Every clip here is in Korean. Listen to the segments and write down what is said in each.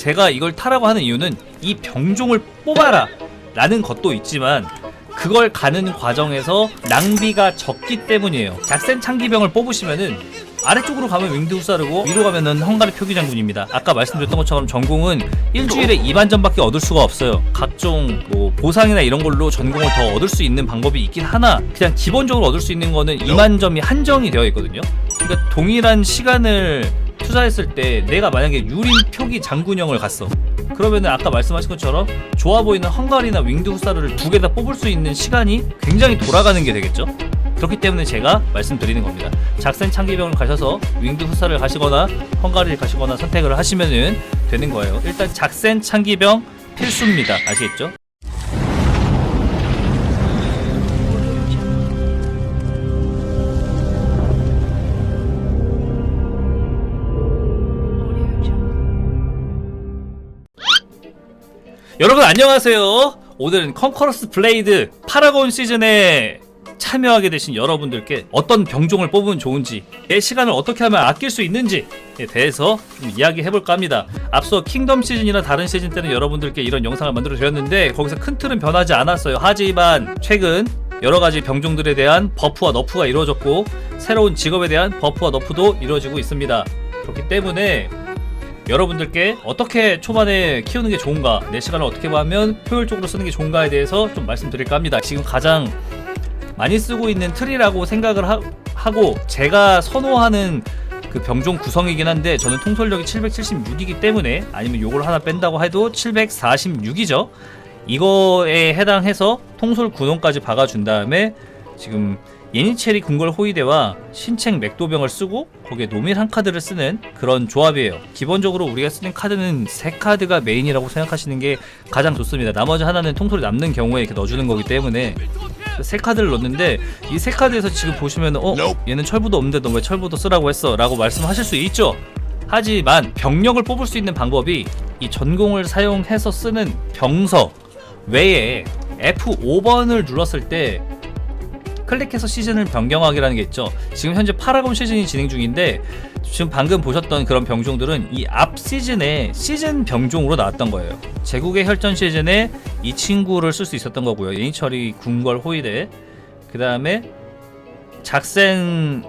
제가 이걸 타라고 하는 이유는 이 병종을 뽑아라 라는 것도 있지만 그걸 가는 과정에서 낭비가 적기 때문이에요. 작센 창기병을 뽑으시면은 아래쪽으로 가면 윙드 후사르고 위로 가면은 헝가리 표기 장군입니다. 아까 말씀드렸던 것처럼 전공은 일주일에 2만점밖에 얻을 수가 없어요. 각종 뭐 보상이나 이런 걸로 전공을 더 얻을 수 있는 방법이 있긴 하나 그냥 기본적으로 얻을 수 있는 거는 2만 점이 한정이 되어 있거든요. 그러니까 동일한 시간을 투자했을 때 내가 만약에 유린 표기 장군형을 갔어. 그러면은 아까 말씀하신 것처럼 좋아 보이는 헝가리나 윙드 후사르를 두 개 다 뽑을 수 있는 시간이 굉장히 돌아가는 게 되겠죠. 그렇기 때문에 제가 말씀드리는 겁니다. 작센 창기병을 가셔서 윙드 후사를 가시거나 헝가리를 가시거나 선택을 하시면은 되는 거예요. 일단 작센 창기병 필수입니다. 아시겠죠? 여러분 안녕하세요. 오늘은 컨커러스 블레이드 파라곤 시즌에 참여하게 되신 여러분들께 어떤 병종을 뽑으면 좋은지 내 시간을 어떻게 하면 아낄 수 있는지에 대해서 좀 이야기해 볼까 합니다. 앞서 킹덤 시즌이나 다른 시즌 때는 여러분들께 이런 영상을 만들어 드렸는데 거기서 큰 틀은 변하지 않았어요. 하지만 최근 여러 가지 병종들에 대한 버프와 너프가 이루어졌고 새로운 직업에 대한 버프와 너프도 이루어지고 있습니다. 그렇기 때문에 여러분들께 어떻게 초반에 키우는 게 좋은가, 내 시간을 어떻게 하면 효율적으로 쓰는 게 좋은가에 대해서 좀 말씀드릴까 합니다. 지금 가장 많이 쓰고 있는 틀이라고 생각을 하, 고 제가 선호하는 그 병종 구성이긴 한데 저는 통솔력이 776이기 때문에 아니면 요걸 하나 뺀다고 해도 746이죠. 이거에 해당해서 통솔 구동까지 박아준 다음에 지금 예니체리 궁궐 호위대와 신책 맥도병을 쓰고 거기에 노밀 한 카드를 쓰는 그런 조합이에요. 기본적으로 우리가 쓰는 카드는 세 카드가 메인이라고 생각하시는 게 가장 좋습니다. 나머지 하나는 통솔이 남는 경우에 이렇게 넣어주는 거기 때문에 세 카드를 넣는데 이 세 카드에서 지금 보시면 어 얘는 철부도 없는데 너 왜 철부도 쓰라고 했어? 라고 말씀하실 수 있죠. 하지만 병력을 뽑을 수 있는 방법이 이 전공을 사용해서 쓰는 병서 외에 F5번을 눌렀을 때 클릭해서 시즌을 변경하기라는 게 있죠. 지금 현재 파라곤 시즌이 진행 중인데 지금 방금 보셨던 그런 병종들은 이 앞 시즌에 시즌 병종으로 나왔던 거예요. 제국의 혈전 시즌에 이 친구를 쓸 수 있었던 거고요. 예니철이 궁궐 호위대. 그 다음에 작센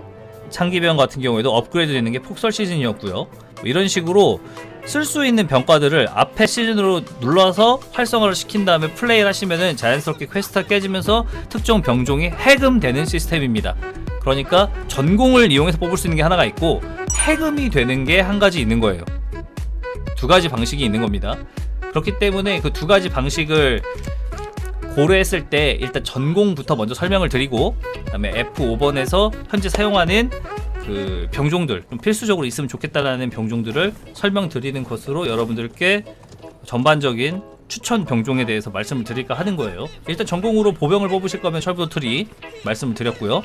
창기병 같은 경우에도 업그레이드 되는 게 폭설 시즌이었고요. 뭐 이런 식으로 쓸 수 있는 병과들을 앞에 시즌으로 눌러서 활성화를 시킨 다음에 플레이를 하시면은 자연스럽게 퀘스트가 깨지면서 특정 병종이 해금되는 시스템입니다. 그러니까 전공을 이용해서 뽑을 수 있는 게 하나가 있고 해금이 되는 게 한 가지 있는 거예요. 두 가지 방식이 있는 겁니다. 그렇기 때문에 그 두 가지 방식을 고려했을 때 일단 전공부터 먼저 설명을 드리고 그다음에 F5번에서 현재 사용하는 그 병종들 좀 필수적으로 있으면 좋겠다라는 병종들을 설명드리는 것으로 여러분들께 전반적인 추천 병종에 대해서 말씀을 드릴까 하는 거예요. 일단 전공으로 보병을 뽑으실 거면 철부도 트리 말씀을 드렸고요.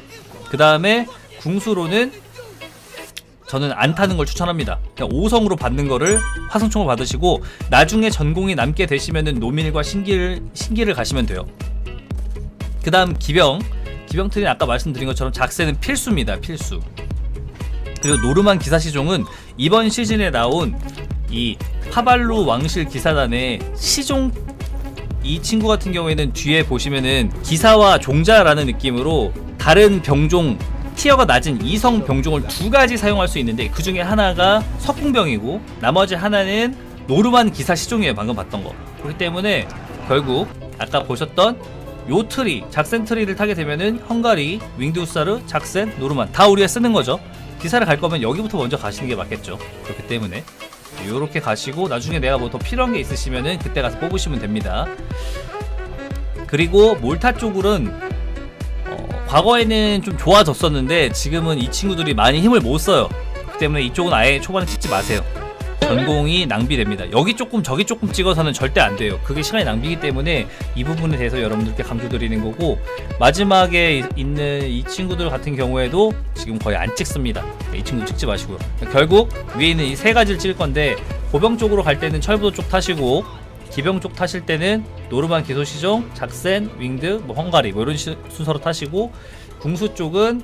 그 다음에 궁수로는 저는 안 타는 걸 추천합니다. 그냥 5성으로 받는 거를 화성총을 받으시고 나중에 전공이 남게 되시면은 노밀과 신기를 신기를 가시면 돼요. 그 다음 기병 기병 트는 아까 말씀드린 것처럼 작세는 필수입니다. 필수. 그리고 노르만 기사 시종은 이번 시즌에 나온 이 파발루 왕실 기사단의 시종 이 친구 같은 경우에는 뒤에 보시면은 기사와 종자라는 느낌으로 다른 병종 티어가 낮은 이성 병종을 두 가지 사용할 수 있는데 그 중에 하나가 석궁병이고 나머지 하나는 노르만 기사 시종이에요 방금 봤던 거. 그렇기 때문에 결국 아까 보셨던 요 트리 작센 트리를 타게 되면은 헝가리 윙드우사르 작센 노르만 다 우리가 쓰는 거죠 기사를 갈 거면 여기부터 먼저 가시는 게 맞겠죠 그렇기 때문에 요렇게 가시고 나중에 내가 뭐 더 필요한 게 있으시면은 그때 가서 뽑으시면 됩니다 그리고 몰타 쪽으로는 어, 과거에는 좀 좋아졌었는데 지금은 이 친구들이 많이 힘을 못 써요. 그렇기 때문에 이쪽은 아예 초반에 찍지 마세요. 전공이 낭비됩니다. 여기 조금 저기 조금 찍어서는 절대 안 돼요. 그게 시간이 낭비이기 때문에 이 부분에 대해서 여러분들께 강조드리는 거고 마지막에 이- 있는 이 친구들 같은 경우에도 지금 거의 안 찍습니다. 이 친구 찍지 마시고요. 결국 위에 있는 이 세 가지를 찍을 건데 보병 쪽으로 갈 때는 철부도 쪽 타시고 기병 쪽 타실 때는 노르만 기소시종, 작센, 윙드, 뭐 헝가리 뭐 이런 시- 순서로 타시고 궁수 쪽은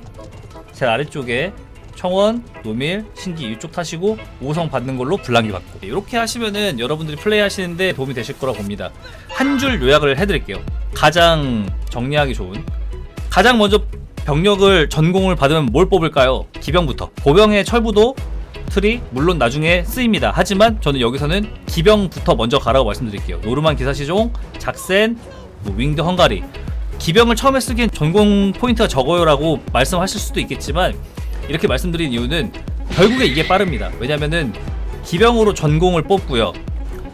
제 아래쪽에 청원, 노밀, 신기 이쪽 타시고 5성 받는 걸로 불랑기 받고 이렇게 하시면은 여러분들이 플레이 하시는데 도움이 되실 거라 봅니다. 한 줄 요약을 해드릴게요. 가장 정리하기 좋은 가장 먼저 병력을 전공을 받으면 뭘 뽑을까요? 기병부터 보병의 철부도 틀이 물론 나중에 쓰입니다. 하지만 저는 여기서는 기병부터 먼저 가라고 말씀드릴게요. 노르만 기사시종, 작센, 뭐 윙드 헝가리 기병을 처음에 쓰기엔 전공 포인트가 적어요라고 말씀하실 수도 있겠지만 이렇게 말씀드린 이유는 결국에 이게 빠릅니다. 왜냐면은 기병으로 전공을 뽑고요.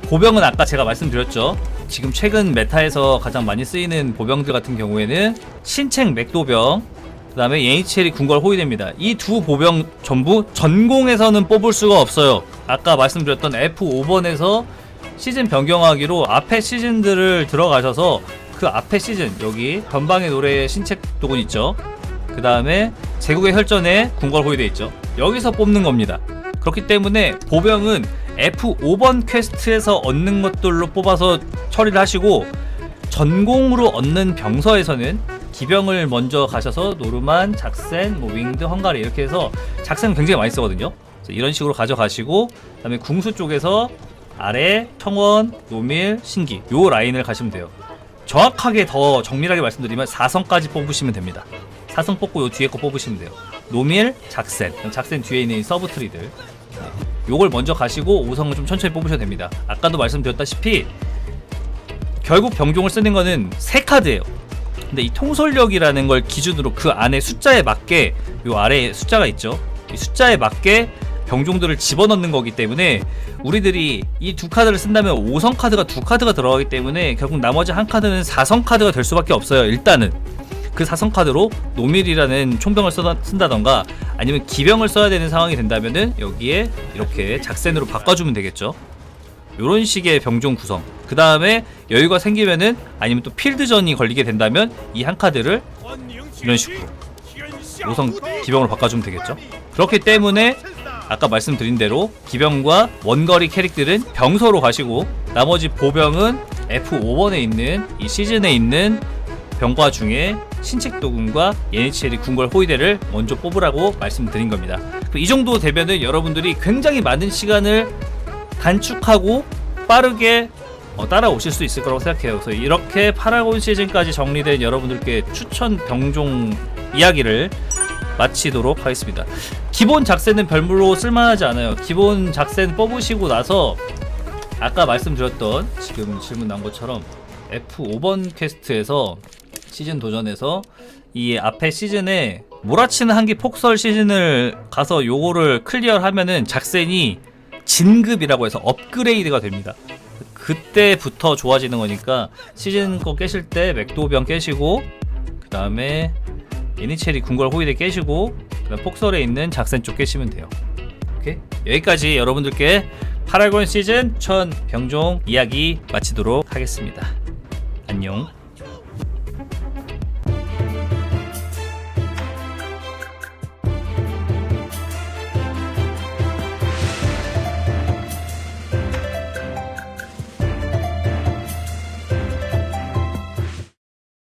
보병은 아까 제가 말씀드렸죠. 지금 최근 메타에서 가장 많이 쓰이는 보병들 같은 경우에는 신책 맥도병, 그 다음에 예니첼이 궁궐 호위됩니다. 이 두 보병 전부 전공에서는 뽑을 수가 없어요. 아까 말씀드렸던 F5번에서 시즌 변경하기로 앞에 시즌들을 들어가셔서 그 앞에 시즌 여기 변방의 노래 신책 도군 있죠. 그 다음에 제국의 혈전에 궁궐 호위돼 있죠. 여기서 뽑는 겁니다. 그렇기 때문에 보병은 F5번 퀘스트에서 얻는 것들로 뽑아서 처리를 하시고 전공으로 얻는 병서에서는 기병을 먼저 가셔서 노르만, 작센, 뭐 윙드, 헝가리 이렇게 해서 작센 굉장히 많이 쓰거든요. 이런 식으로 가져가시고 그다음에 궁수 쪽에서 아래 청원, 노밀, 신기 요 라인을 가시면 돼요. 정확하게 더 정밀하게 말씀드리면 4성까지 뽑으시면 됩니다. 4성 뽑고 요 뒤에 거 뽑으시면 돼요. 노밀, 작센, 작센 뒤에 있는 이 서브 트리들. 요걸 먼저 가시고 5성을 좀 천천히 뽑으셔도 됩니다. 아까도 말씀드렸다시피 결국 병종을 쓰는 거는 세 카드예요. 근데 이 통솔력이라는 걸 기준으로 그 안에 숫자에 맞게 요 아래에 숫자가 있죠. 이 숫자에 맞게 병종들을 집어넣는 거기 때문에 우리들이 이 두 카드를 쓴다면 5성 카드가 두 카드가 들어가기 때문에 결국 나머지 한 카드는 4성 카드가 될 수밖에 없어요. 일단은 그 4성 카드로 노밀이라는 총병을 써다, 쓴다던가 아니면 기병을 써야 되는 상황이 된다면은 여기에 이렇게 작센으로 바꿔주면 되겠죠. 요런 식의 병종 구성. 그 다음에 여유가 생기면은 아니면 또 필드전이 걸리게 된다면 이 한 카드를 이런 식으로 5성 기병으로 바꿔주면 되겠죠. 그렇기 때문에 아까 말씀드린 대로 기병과 원거리 캐릭들은 병서로 가시고 나머지 보병은 F5번에 있는 이 시즌에 있는 병과 중에 신책도군과 예니치엘이 궁궐 호위대를 먼저 뽑으라고 말씀드린 겁니다. 이 정도 되면은 여러분들이 굉장히 많은 시간을 단축하고 빠르게 어, 따라오실 수 있을 거라고 생각해요. 그래서 이렇게 파라곤 시즌까지 정리된 여러분들께 추천 병종 이야기를 마치도록 하겠습니다. 기본 작센은 별로 쓸만하지 않아요. 기본 작센 뽑으시고 나서 아까 말씀드렸던 지금 질문 나온 것처럼 F5번 퀘스트에서 시즌 도전에서 이 앞에 시즌에 몰아치는 한기 폭설 시즌을 가서 요거를 클리어하면은 작센이 진급이라고 해서 업그레이드가 됩니다. 그때부터 좋아지는 거니까 시즌 거 깨실 때 맥도병 깨시고 그 다음에 예니체리 궁궐 호위대 깨시고 폭설에 있는 작센 쪽 깨시면 돼요. 오케이 여기까지 여러분들께 파라곤 시즌 천 병종 이야기 마치도록 하겠습니다. 안녕. Thank you.